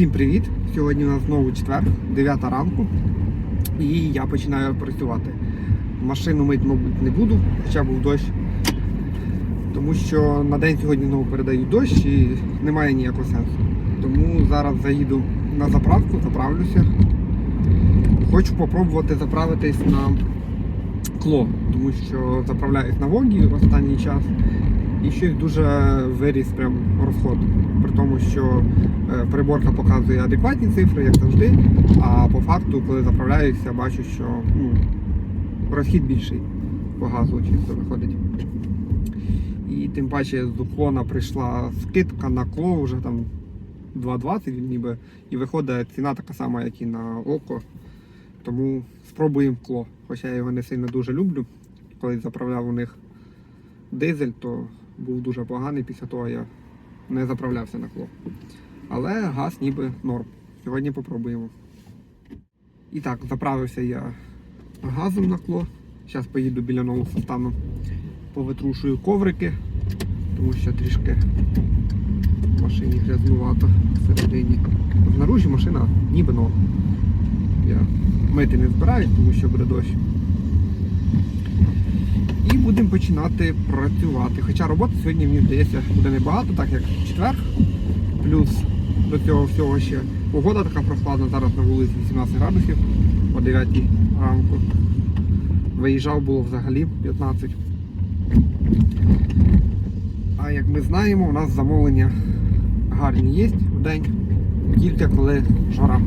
Всім привіт! Сьогодні у нас знову четвер, 9 ранку, і я починаю працювати. Машину мить, мабуть, не буду, хоча був дощ. Тому що на день сьогодні знову передають дощ і немає ніякого сенсу. Тому зараз заїду на заправку, заправлюся. Хочу спробувати заправитись на кло, тому що заправляюсь на Вогі останній час. І щось дуже виріс прям розход. При тому, що е, приборка показує адекватні цифри, як завжди. А по факту, коли заправляюся, бачу, що ну, розхід більший по газу чисто виходить. І тим паче з уклона прийшла скидка на кло вже там 2,20 ніби. І виходить ціна така сама, як і на око. Тому спробуємо кло. Хоча я його не сильно дуже люблю. Коли заправляв у них дизель, то був дуже поганий. Після того я не заправлявся на кло. Але газ ніби норм. Сьогодні попробуємо. І так, заправився я газом на кло. Зараз поїду біля нового стану, повитрушую коврики, тому що трішки в машині грязнувато всередині. Знаружі машина ніби нова. Я мити не збираюсь, тому що буде дощ. І будемо починати працювати. Хоча роботи сьогодні, мені здається, буде небагато, так як четвер. Плюс до цього всього ще погода така прохладна, зараз на вулиці 18 градусів о 9 ранку. Виїжджав було взагалі 15. А як ми знаємо, у нас замовлення гарні є в день, тільки коли жара.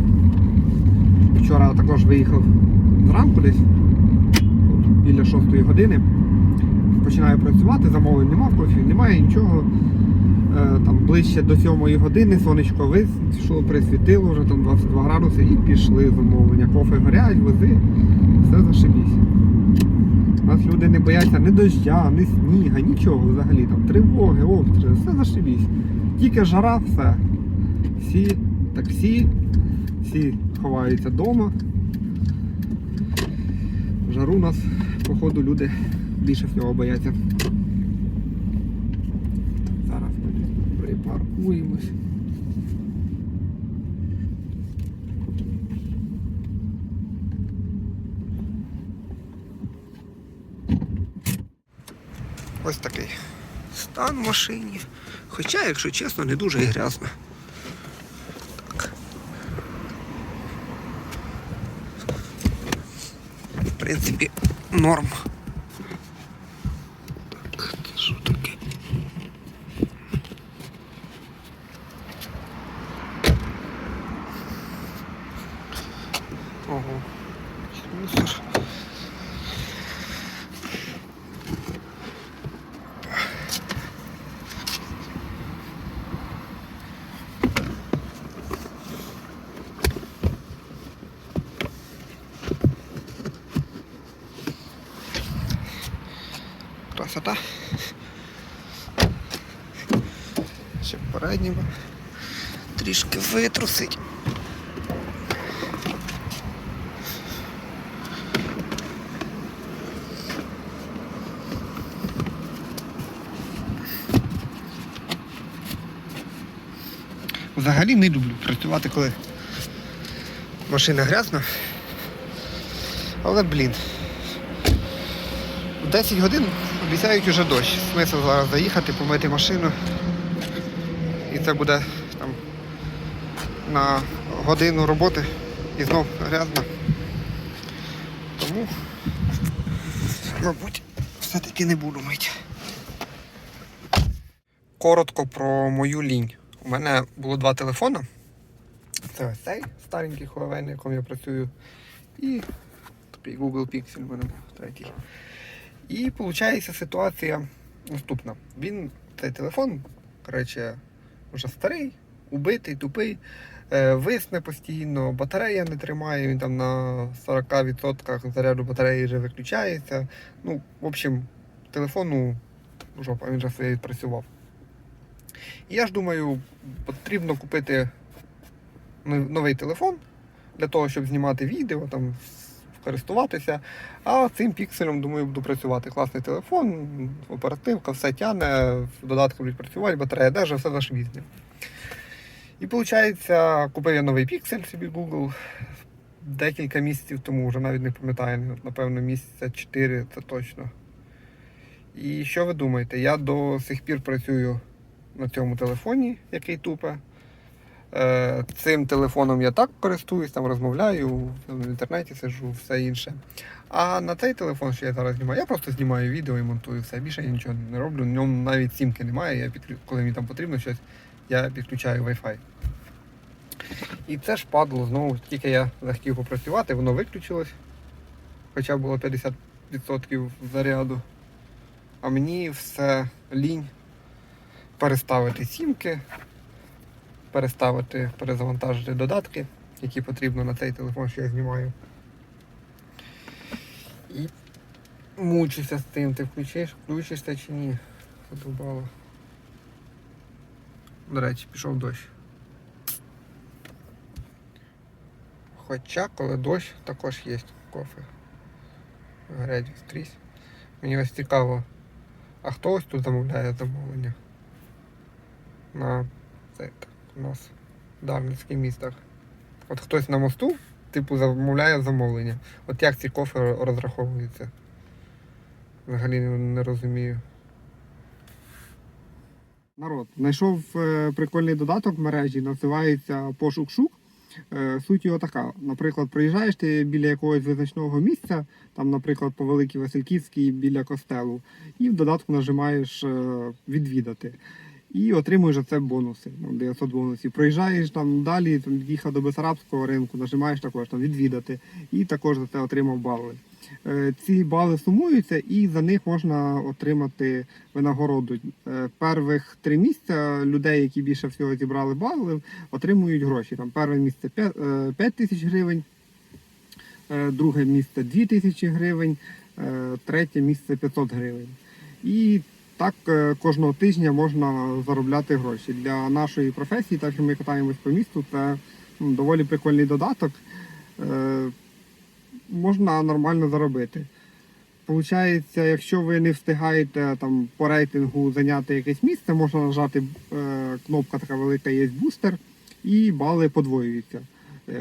Вчора також виїхав зранку десь біля 6 години. Починаю працювати, замовлень нема, кофі немає нічого. Е, Там ближче до 7 години сонечко вийшло, присвітило, вже там 22 градуси і пішли замовлення. Кофе горять, вози, все зашибісь. У нас люди не бояться ні дождя, ні сніга, нічого взагалі. Там тривоги, обстріли, все зашибісь. Тільки жара, все. Всі таксі, всі ховаються вдома. Жару нас, походу, люди більше всього бояться. Зараз ми десь припаркуємось. Ось такий стан в машині. Хоча, якщо чесно, не дуже і грязно. Так. В принципі, норм. Ще переднього трішки витрусить. Взагалі не люблю працювати, коли машина грязна. Але, блін, в 10 годин обіцяють уже дощ. Смисл зараз заїхати, помити машину. Це буде там на годину роботи і знов грязно. Тому, мабуть, все-таки не буду мити. Коротко про мою лінь. У мене було два телефони. Це ось цей старенький Huawei, на якому я працюю. І такий Google Pixel у мене третій. І виходить ситуація наступна. Він, цей телефон, коротше, вже старий, убитий, тупий, е, висне постійно, батарея не тримає, він там на 40% заряду батареї вже виключається. Ну, в общем, телефону жопа, він вже своє відпрацював. І я ж думаю, потрібно купити новий телефон для того, щоб знімати відео, там, користуватися. А цим пікселем, думаю, буду працювати. Класний телефон, оперативка, все тяне, додатки будуть працювати, батарея держа, все зашвізне. І виходить, купив я новий піксель собі Google декілька місяців тому, вже навіть не пам'ятаю, напевно, місяця 4 це точно. І що ви думаєте? Я до сих пір працюю на цьому телефоні, який тупе. Е, Цим телефоном я так користуюсь, там розмовляю, в інтернеті сиджу, все інше. А на цей телефон, що я зараз знімаю, я просто знімаю відео і монтую все. Більше я нічого не роблю. В ньому навіть сімки немає. Я підклю... Коли мені там потрібно щось, я підключаю Wi-Fi. І це ж падло знову, тільки я захотів попрацювати, воно виключилось. Хоча було 50% заряду. А мені все лінь переставити сімки, переставити, перезавантажити додатки, які потрібно на цей телефон, що я знімаю. І мучуся з тим, ти включиш, включишся чи ні. Задовбало. До речі, пішов дощ. Хоча, коли дощ, також є кофе. Греть скрізь. Мені ось цікаво, а хто ось тут замовляє замовлення? На це у нас в Дарницьких містах. От хтось на мосту, типу, замовляє замовлення. От як ці кофе розраховуються? Взагалі не, розумію. Народ, знайшов е, прикольний додаток в мережі, називається Пошук Шук. Е, Суть його така. Наприклад, приїжджаєш ти біля якогось визначного місця, там, наприклад, по Великій Васильківській біля костелу, і в додатку нажимаєш е, відвідати. І отримуєш за це бонуси, ну, 900 бонусів. Проїжджаєш там далі, там їхав до Бесарабського ринку, нажимаєш також там відвідати, і також за це отримав бали. Е, Ці бали сумуються, і за них можна отримати винагороду. Е, Первих три місця людей, які більше всього зібрали бали, отримують гроші. Там перше місце 5 тисяч гривень, е, друге місце 2 тисячі гривень, е, третє місце 500 гривень. І так е, кожного тижня можна заробляти гроші. Для нашої професії, так як ми катаємось по місту, це ну, доволі прикольний додаток. Е, Можна нормально заробити. Получається, якщо ви не встигаєте там по рейтингу зайняти якесь місце, можна нажати е, кнопка така велика є бустер, і бали подвоюються,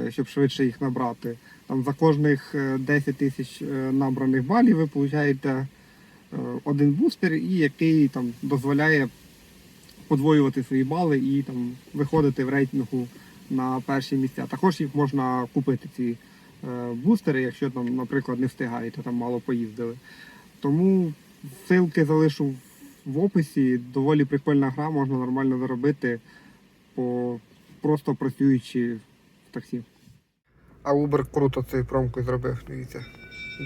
щоб швидше їх набрати. Там за кожних е, 10 тисяч набраних балів ви получаєте один бустер, і який там дозволяє подвоювати свої бали і там виходити в рейтингу на перші місця. Також їх можна купити ці е, бустери, якщо там, наприклад, не встигаєте, там мало поїздили. Тому ссылки залишу в описі. Доволі прикольна гра, можна нормально заробити, по, просто працюючи в таксі. А Uber круто цією промкою зробив, дивіться.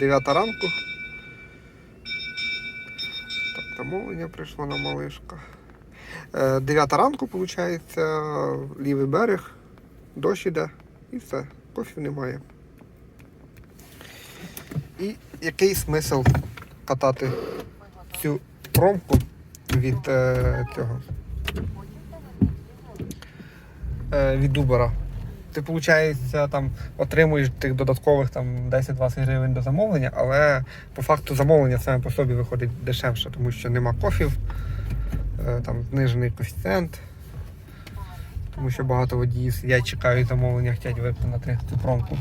9 ранку. Замовлення прийшло на малишка. 9 ранку, виходить, лівий берег, дощ іде і все, кофів немає. І який смисл катати цю промку від е, цього е, від Uber? Ти, виходить, там отримуєш тих додаткових там 10-20 гривень до замовлення, але по факту замовлення саме по собі виходить дешевше, тому що нема кофів, е, там знижений коефіцієнт, тому що багато водіїв сидять, чекають замовлення, хочуть виконати цю промку.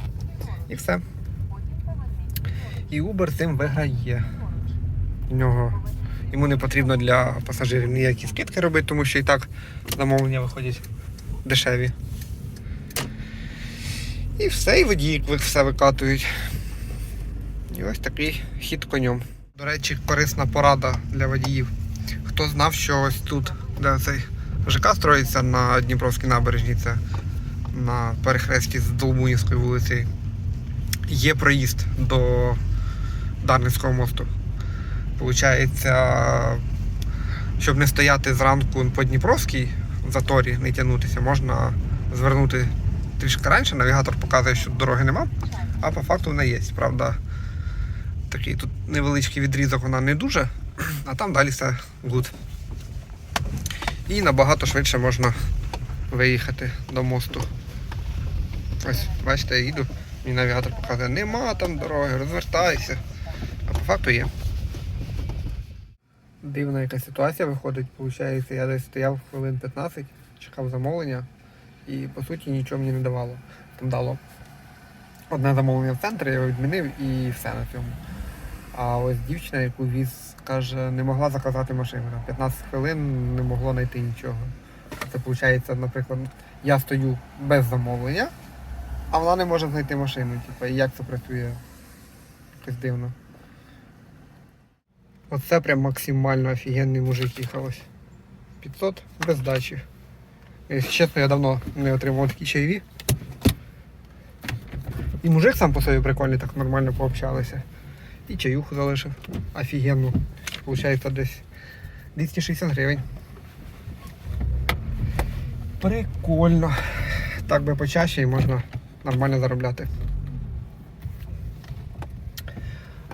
І все. І Uber цим виграє. В нього йому не потрібно для пасажирів ніякі скидки робити, тому що і так замовлення виходять дешеві. І все, і водії все викатують. І ось такий хід конем. До речі, корисна порада для водіїв. Хто знав, що ось тут, де цей ЖК строїться на Дніпровській набережній, це на перехресті з Долбунівською вулицею, є проїзд до Дарницького мосту. Получається, щоб не стояти зранку по Дніпровській заторі, не тягнутися, можна звернути трішки раніше. Навігатор показує, що дороги нема, а по факту вона є. Правда, такий тут невеличкий відрізок вона не дуже, а там далі все гуд. І набагато швидше можна виїхати до мосту. Ось, бачите, я їду, мені навігатор показує, нема там дороги, розвертайся. А по факту є. Дивна яка ситуація виходить, виходить, я десь стояв хвилин 15, чекав замовлення. І по суті нічого мені не давало. Там дало одне замовлення в центрі, я його відмінив і все на цьому. А ось дівчина, яку віз, каже, не могла заказати машину. 15 хвилин не могло знайти нічого. Це виходить, наприклад, я стою без замовлення, а вона не може знайти машину. Типу, і як це працює? Якось дивно. Оце прям максимально офігенний мужик їхав ось. 500 без здачі. Якщо чесно, я давно не отримував такі чайові. І мужик сам по собі прикольний, так нормально пообщалися. І чаюху залишив. Офігенну. Получається десь 260 гривень. Прикольно. Так би почаще і можна нормально заробляти.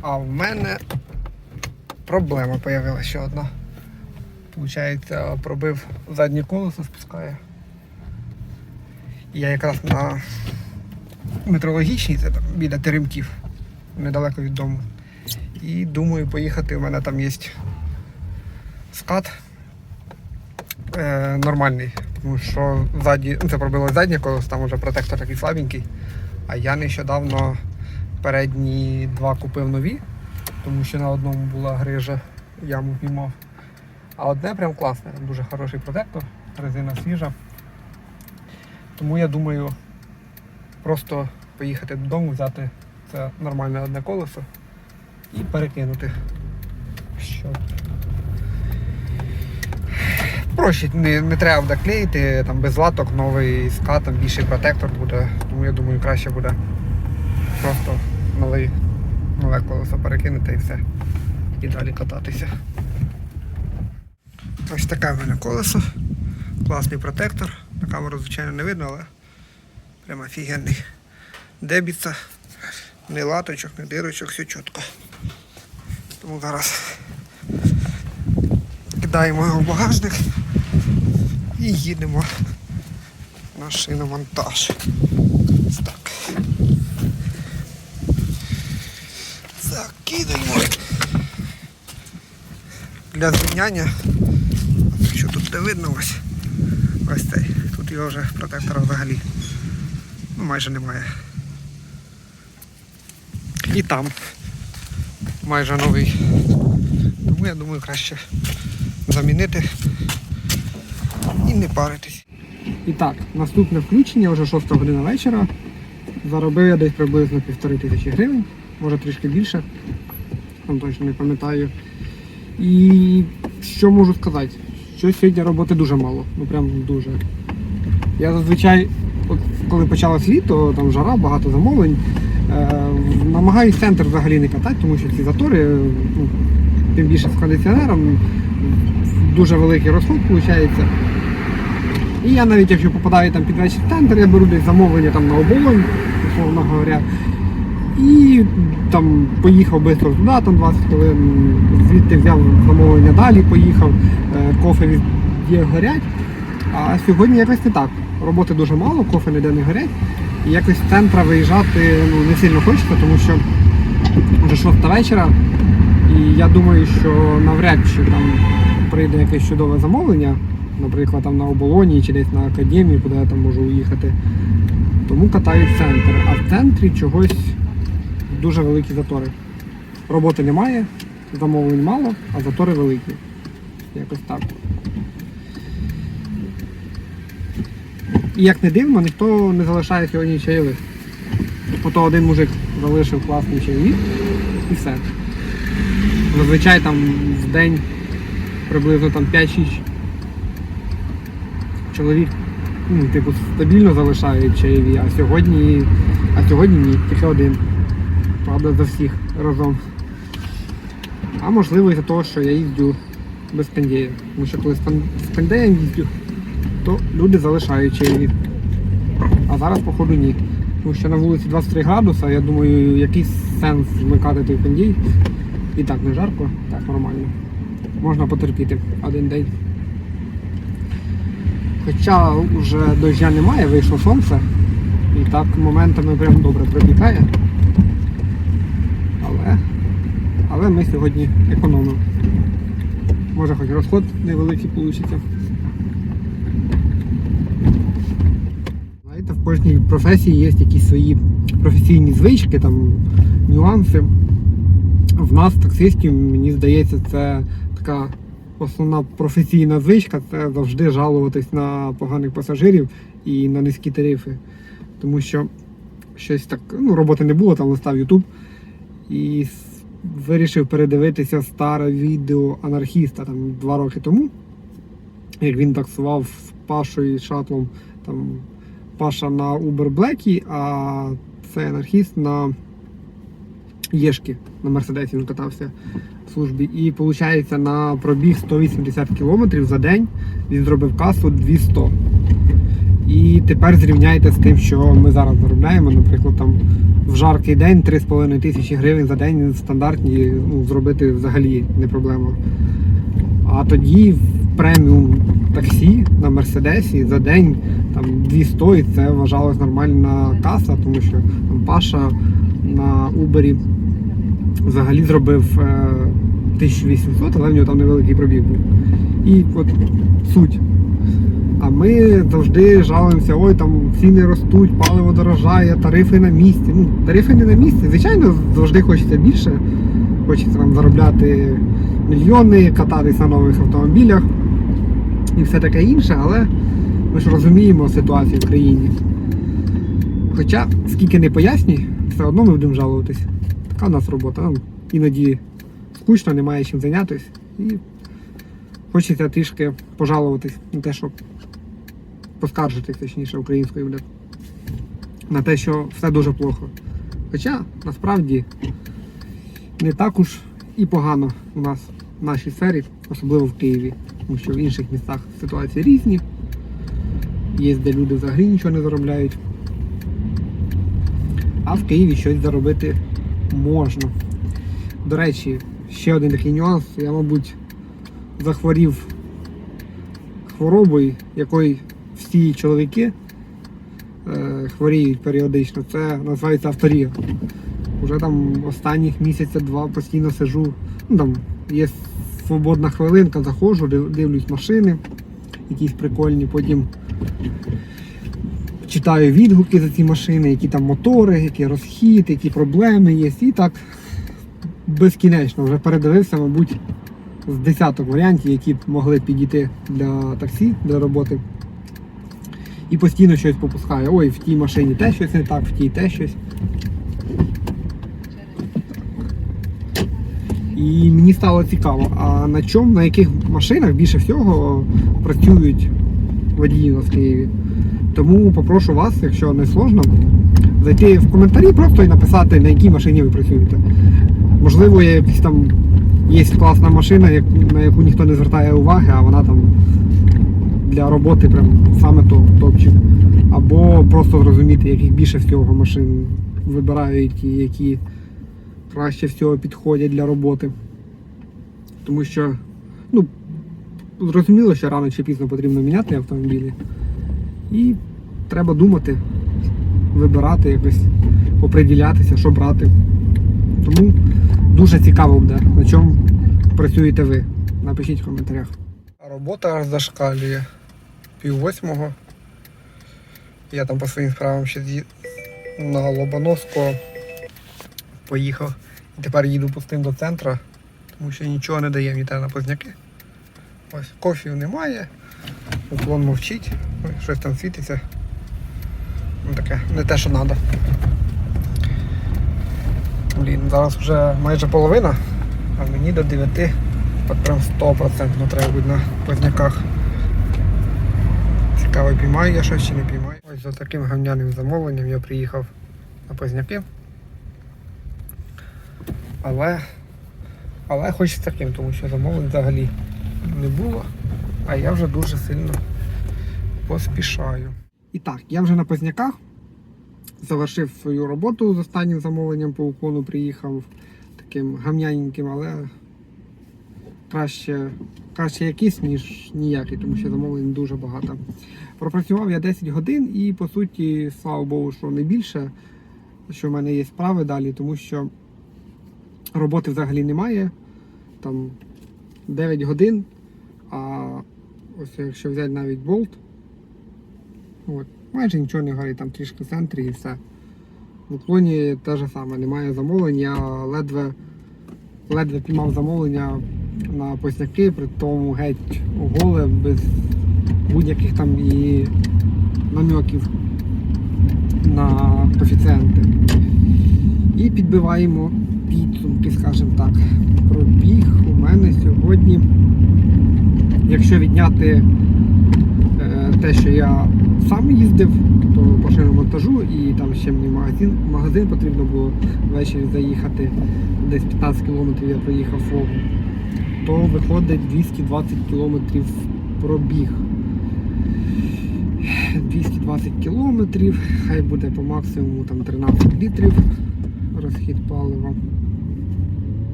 А в мене проблема з'явилася ще одна. Получається, пробив заднє колесо, спускає. Я якраз на метрологічній, це там біля теремків, недалеко від дому. І думаю поїхати. У мене там є скат е, нормальний. Тому що ззаді, ну це пробило заднє колесо, там вже протектор такий слабенький. А я нещодавно передні два купив нові, тому що на одному була грижа, яму піймав. А одне прям класне, дуже хороший протектор, резина свіжа. Тому я думаю просто поїхати додому, взяти це нормальне одне колесо і перекинути. Що? Проще, не, не треба буде клеїти, там без латок новий скат, там більший протектор буде, тому я думаю краще буде просто новий, нове колесо перекинути і все. І далі кататися. Ось таке в мене колесо. Класний протектор. На камеру, звичайно, не видно, але прямо офігенний. Дебіться. Ні латочок, ні дирочок, все чітко. Тому зараз кидаємо його в багажник і їдемо на шиномонтаж. Ось так. Закидаємо. Для зрівняння що тут не видно ось. Ось цей. Тут його вже протектора взагалі ну, майже немає. І там майже новий. Тому я думаю краще замінити і не паритись. І так, наступне включення вже 6 година вечора. Заробив я десь приблизно півтори тисячі гривень, може трішки більше. Там точно не пам'ятаю. І що можу сказати? Що сьогодні роботи дуже мало. Ну прям дуже. Я зазвичай, от коли почалось літо, там жара, багато замовлень. Е, намагаюсь центр взагалі не катати, тому що ці затори, е, ну, тим більше з кондиціонером, дуже великий розход виходить. І я навіть якщо попадаю там під вечір центр, я беру десь замовлення там на оболонь, условно говоря. І там поїхав швидко туди, там 20 хвилин, звідти взяв замовлення далі, поїхав, е, кофе є горять. А сьогодні якось не так. Роботи дуже мало, кофе ніде не горять. І якось з центра виїжджати ну, не сильно хочеться, тому що вже шоста вечора. І я думаю, що навряд чи там прийде якесь чудове замовлення, наприклад, там на оболоні чи десь на академії, куди я там можу уїхати. Тому катаю в центр. А в центрі чогось дуже великі затори. Роботи немає, замовлень мало, а затори великі. Якось так. І як не дивно, ніхто не залишає сьогодні чайових. Ото один мужик залишив класний чайові і все. Зазвичай там в день приблизно там 5-6 чоловік ну, типу, стабільно залишають чайові, а сьогодні, а сьогодні ні, тільки один. Правда, за всіх разом. А можливо із-за того, що я їздю без пендея. Тому що коли з з їздю, то люди залишають чайові. А зараз, походу, ні. Тому що на вулиці 23 градуса, я думаю, який сенс вмикати той пендій. І так не жарко, так нормально. Можна потерпіти один день. Хоча вже доща немає, вийшло сонце. І так моментами прям добре припікає. Але, але ми сьогодні економимо. Може хоч розход невеликий вийде. Знаєте, в кожній професії є якісь свої професійні звички, там нюанси. В нас, таксистів, мені здається, це така основна професійна звичка це завжди жалуватись на поганих пасажирів і на низькі тарифи. Тому що щось так, ну, роботи не було, там листав Ютуб і вирішив передивитися старе відео анархіста там два роки тому, як він таксував з Пашою шатлом. Там Паша на Uber Black, а цей анархіст на Єшки на Мерседесі він катався в службі. І виходить, на пробіг 180 км за день він зробив касу 200. І тепер зрівняйте з тим, що ми зараз заробляємо. Наприклад, там в жаркий день 3,5 тисячі гривень за день стандартні ну, зробити взагалі не проблема. А тоді в преміум таксі на Мерседесі за день там 200 і це вважалось нормальна каса, тому що там Паша на Убері взагалі зробив е, 1800, але в нього там невеликий пробіг був. І от суть. Ми завжди жалуємося, ой, там ціни ростуть, паливо дорожає, тарифи на місці. Ну, тарифи не на місці. Звичайно, завжди хочеться більше. Хочеться нам заробляти мільйони, кататись на нових автомобілях і все таке інше, але ми ж розуміємо ситуацію в країні. Хоча, скільки не пояснюй, все одно ми будемо жалуватись. Така у нас робота. Нам іноді скучно, немає чим зайнятися. І хочеться трішки пожалуватись на те, що поскаржитись, точніше, українською буде. На те, що все дуже плохо. Хоча насправді не так уж і погано у нас в нашій сфері, особливо в Києві, тому що в інших містах ситуації різні. Є де люди взагалі нічого не заробляють. А в Києві щось заробити можна. До речі, ще один такий нюанс. Я, мабуть, захворів хворобою, якою всі чоловіки е, хворіють періодично. Це називається авторія. Уже там останніх місяця два постійно сижу. Ну там є свободна хвилинка, заходжу, дивлюсь машини, якісь прикольні, потім читаю відгуки за ці машини, які там мотори, який розхід, які проблеми є. І так безкінечно вже передивився, мабуть, з десяток варіантів, які б могли підійти для таксі, для роботи. І постійно щось попускаю. Ой, в тій машині те щось не так, в тій те щось. І мені стало цікаво, а на чому, на яких машинах більше всього працюють водії у Києві. Тому попрошу вас, якщо не сложно, зайти в коментарі просто і написати, на якій машині ви працюєте. Можливо, є якась там є класна машина, на яку ніхто не звертає уваги, а вона там для роботи прям саме то топчик. Або просто зрозуміти, яких більше всього машин вибирають і які краще всього підходять для роботи. Тому що, ну, зрозуміло, що рано чи пізно потрібно міняти автомобілі. І треба думати, вибирати якось, оприділятися, що брати. Тому дуже цікаво буде, на чому працюєте ви. Напишіть в коментарях. Робота зашкалює. Пів восьмого. Я там по своїм справам ще з'ї- на Лобановського поїхав. І тепер їду пустим до центру, тому що нічого не дає мені те на позняки. Ось кофів немає, уклон мовчить, щось там світиться. Ну таке, не те, що треба. Блін, зараз вже майже половина, а мені до 9 от прям 100% треба бути на позняках. Цікаво, піймаю я щось чи не піймаю. Ось за таким гавняним замовленням я приїхав на позняки. Але, але хоч з таким, тому що замовлень взагалі не було, а я вже дуже сильно поспішаю. І так, я вже на позняках завершив свою роботу з останнім замовленням по уклону приїхав таким гамняненьким, але краще, краще якийсь, ніж ніякий, тому що замовлень дуже багато. Пропрацював я 10 годин і по суті, слава Богу, що не більше, що в мене є справи далі, тому що роботи взагалі немає. Там 9 годин, а ось якщо взяти навіть болт, от, майже нічого не горить, там трішки в центрі і все. В уклоні те ж саме, немає замовлень, я ледве, ледве піймав замовлення на посняки, при тому геть голе, без будь-яких там і намеків на коефіцієнти. І підбиваємо підсумки, скажімо так. Пробіг у мене сьогодні, якщо відняти е, те, що я сам їздив, то по шиномонтажу і там ще мені магазин, магазин потрібно було ввечері заїхати, десь 15 кілометрів я проїхав флогом, то виходить 220 кілометрів пробіг. 220 кілометрів, хай буде по максимуму там 13 літрів розхід палива.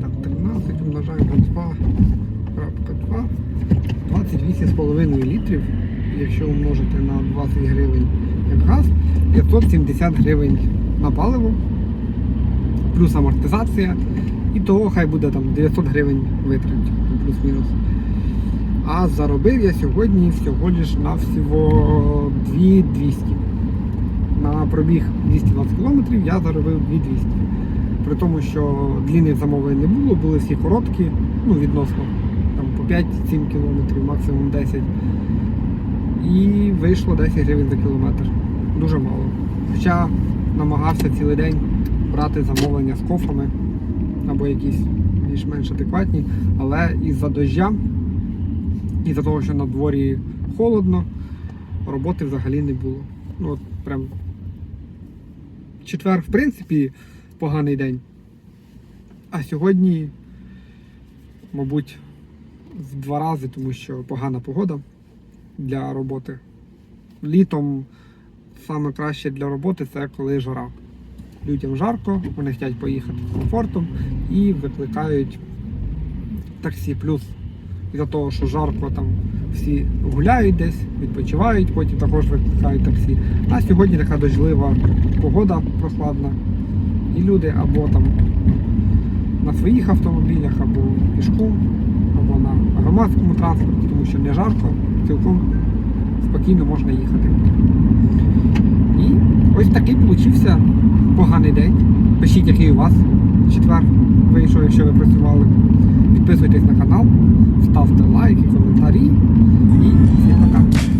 Так, 13 умножаємо на 2.2. 28,5 літрів. Якщо умножити на 20 гривень як газ, 570 гривень на паливо, плюс амортизація. І того хай буде там 900 гривень витрат, плюс-мінус. А заробив я сьогодні всього лиш на всього 2200. На пробіг 220 км я заробив 2200. При тому, що длінних замовлень не було, були всі короткі, ну відносно там по 5-7 км, максимум 10. І вийшло 10 гривень за кілометр. Дуже мало. Хоча намагався цілий день брати замовлення з кофами або якісь більш-менш адекватні, але із-за дождя і за того, що на дворі холодно, роботи взагалі не було. Ну от прям четвер, в принципі, поганий день. А сьогодні, мабуть, в два рази, тому що погана погода для роботи. Літом саме краще для роботи це коли жара. Людям жарко, вони хочуть поїхати з комфортом і викликають таксі. Плюс із-за того, що жарко там всі гуляють десь, відпочивають, потім також викликають таксі. А сьогодні така дождлива погода прохладна. І люди або там на своїх автомобілях, або пішком, або на громадському транспорті, тому що не жарко, цілком спокійно можна їхати. І ось такий получився поганий день. Пишіть, який у вас четвер вийшов, якщо ви працювали. Підписуйтесь на канал, ставте лайки, коментарі і всім пока.